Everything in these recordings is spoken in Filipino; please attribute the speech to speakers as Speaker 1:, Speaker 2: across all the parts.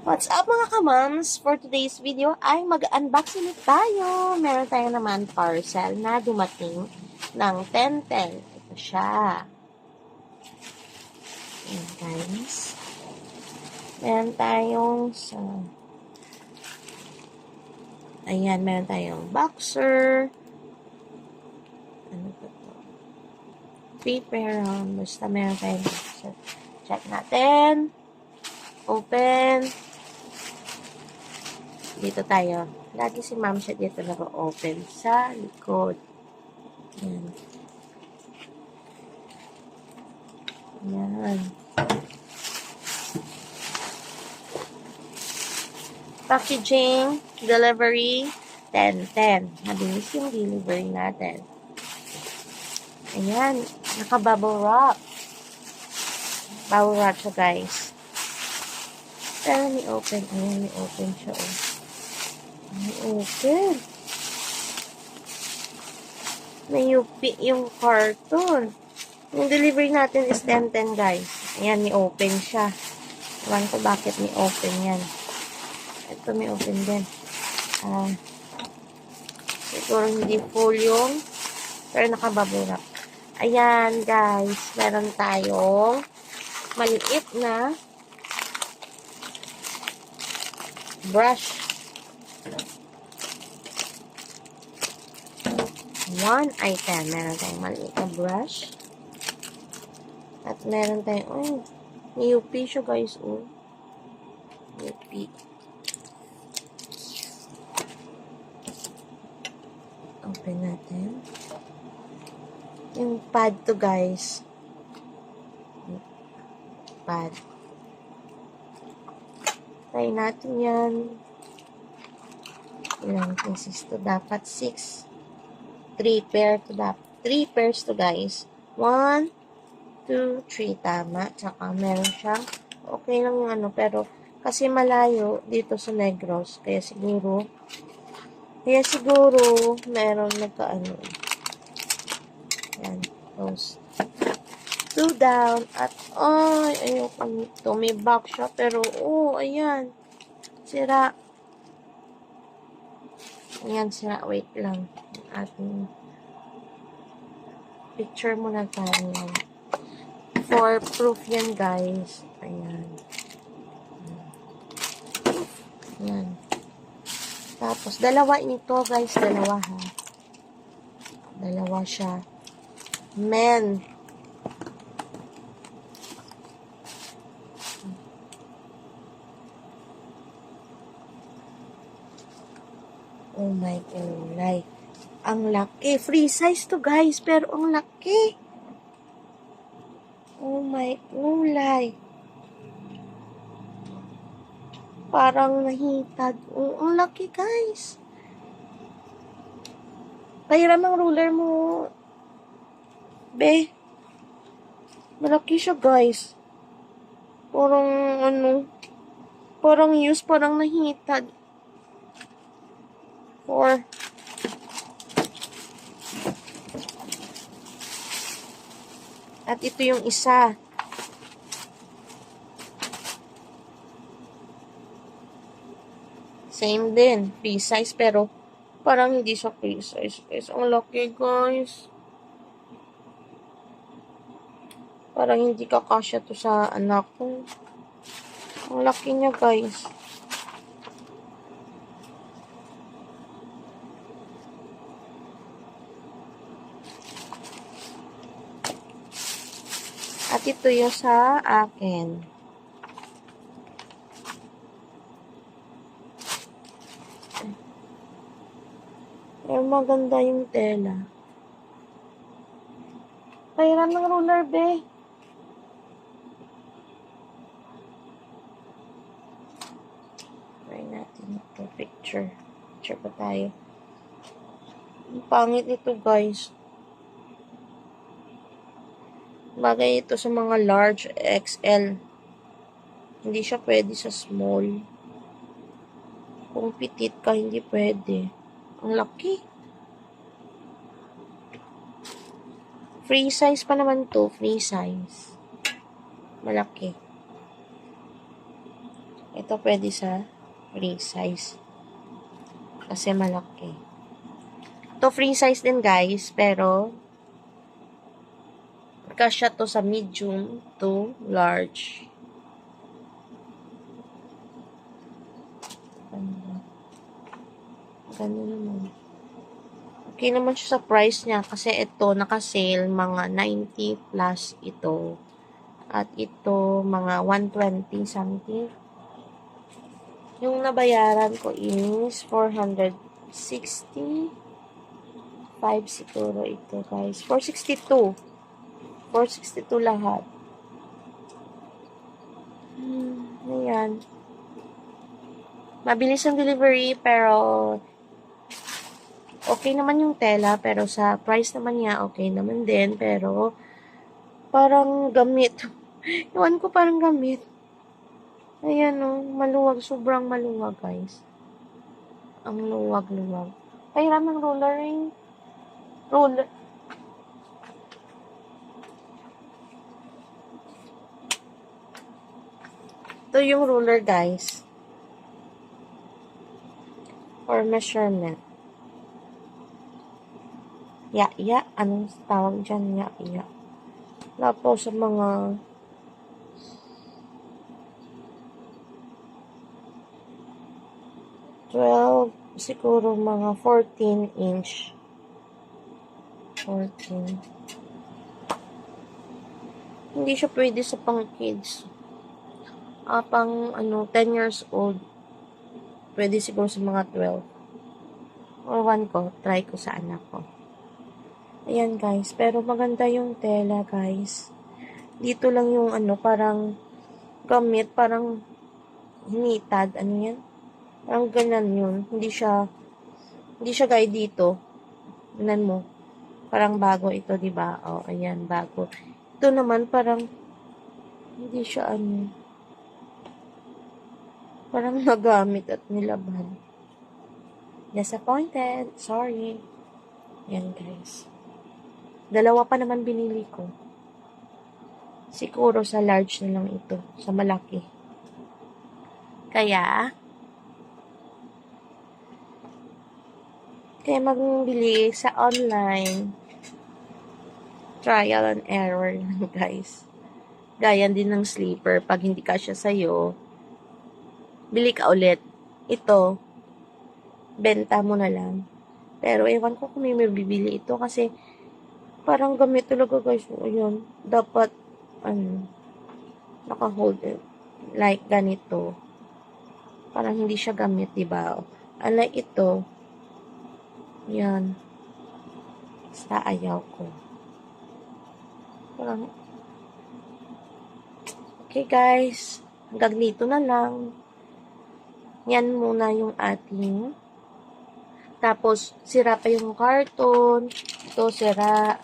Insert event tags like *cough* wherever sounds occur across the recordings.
Speaker 1: What's up mga kamams? For today's video ay mag-unboxing tayo. Meron tayo naman parcel na dumating ng 1010. Ito siya. Ayan guys. Meron tayong sa... Ayan, meron tayong boxer. Ano ba to? Um, Basta meron tayong boxer. Check natin. Open. Dito tayo. Lagi si ma'am siya dito naka-open sa likod. Yan. Yan. Packaging, delivery, 10-10. Mabilis yung delivery natin. Ayan. Naka-bubble wrap. Bubble wrap siya, guys. Pero may open. Ayan, may open siya, oh. May UP yung carton. Yung delivery natin is 10-10, guys. Ayan, may open siya. Ewan ko bakit may open yan. Ito may open din. Ah, siguro hindi full yung pero nakabubble wrap. Ayan, guys. Meron tayong maliit na brush. One item. Meron tayong maliit na brush. At meron tayong, oh, may UP siya guys, oh. UP. Open natin. Yung pad to guys. Pad. Try natin yan. Ilang pieces to? Dapat 6. 3 pair to dapat. 3 pairs to guys. 1, 2, 3. Tama. Tsaka meron siyang okay lang yung ano. Pero kasi malayo dito sa Negros. Kaya siguro kaya siguro meron nagka-ano. Yan. Close. Two down. At, ay, ayoko box siya. Pero, oh, ayan. Sira. Ayan, sira. Wait lang. Ating picture muna tayo. For proof yan, guys. Ayan. Ayan. Tapos, dalawa nito, guys. Dalawa, ha. Dalawa siya. Men. Oh my God. Ang laki. Free size to guys. Pero ang laki. Oh my ulay. Parang nahitad. Oh, ang laki guys. Pahiram ang ruler mo. Be. Malaki siya guys. Parang ano. Parang use. Parang nahitad. Four. At ito yung isa. Same din. Free size pero parang hindi siya free size. Guys, ang laki guys. Parang hindi kakasya to sa anak ko. Ang laki niya guys. At yung sa akin. Pero maganda yung tela. Kailan ng ruler, be? Try natin ito. Picture. Picture pa tayo. Ang pangit nito, guys. Bagay ito sa mga large XL. Hindi siya pwede sa small. Kung pitit ka, hindi pwede. Ang laki. Free size pa naman to. Free size. Malaki. Ito pwede sa free size. Kasi malaki. Ito free size din guys, pero kasya to sa medium to large. Ganda naman. Okay naman siya sa price niya kasi ito naka-sale mga 90 plus ito. At ito mga 120 something. Yung nabayaran ko is 460. 5 siguro ito guys. 462. 462 lahat. Hmm, ayan. Mabilis ang delivery, pero okay naman yung tela, pero sa price naman niya, okay naman din, pero parang gamit. *laughs* Iwan ko parang gamit. Ayan o, maluwag, sobrang maluwag guys. Ang luwag-luwag. Pahiram ng roller ring. Roller. Ito yung ruler, guys. For measurement. Ya, ya. Anong tawag dyan? Ya, ya. Wala sa mga... Twelve, siguro mga 14 inch. 14. Hindi siya pwede sa pang kids ah, pang ano, 10 years old. Pwede siguro sa mga 12. Or one ko, try ko sa anak ko. Ayan guys, pero maganda yung tela guys. Dito lang yung ano, parang gamit, parang hinitad, ano yan? Parang ganyan yun. Hindi siya, hindi siya gaya dito. Tignan mo. Parang bago ito, di ba? Oh, ayan, bago. Ito naman parang hindi siya ano, parang nagamit at nilaban. Disappointed. Sorry. Yan, guys. Dalawa pa naman binili ko. Siguro sa large na lang ito. Sa malaki. Kaya, kaya magbili sa online. Trial and error lang, guys. Gaya din ng sleeper. Pag hindi ka siya sa'yo, bili ka ulit. Ito, benta mo na lang. Pero ewan ko kung may bibili ito kasi parang gamit talaga guys. O, Ayun, dapat ano, naka-hold it. Like ganito. Parang hindi siya gamit, di ba? Unlike ito, yan. Basta ayaw ko. Parang, okay guys, hanggang dito na lang. Yan muna yung ating. Tapos, sira pa yung carton. Ito, sira.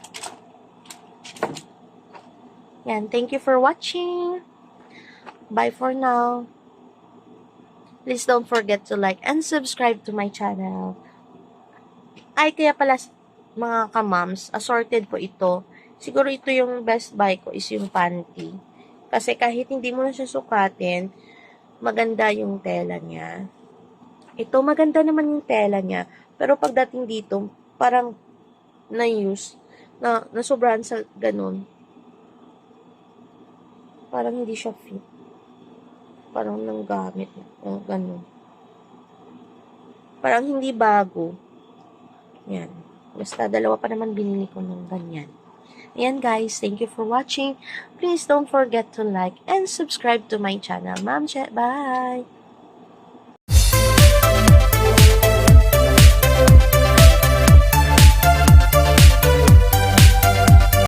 Speaker 1: Yan. Thank you for watching. Bye for now. Please don't forget to like and subscribe to my channel. Ay, kaya pala, mga kamams, assorted po ito. Siguro ito yung best buy ko is yung panty. Kasi kahit hindi mo na siya sukatin, maganda yung tela niya. Ito, maganda naman yung tela niya. Pero pagdating dito, parang na-use, na, nasobrahan sa ganun. Parang hindi siya fit. Parang nang gamit. O, ganun. Parang hindi bago. Yan. Basta dalawa pa naman binili ko ng ganyan. Ayan guys, thank you for watching. Please don't forget to like and subscribe to my channel. Ma'am, Bye!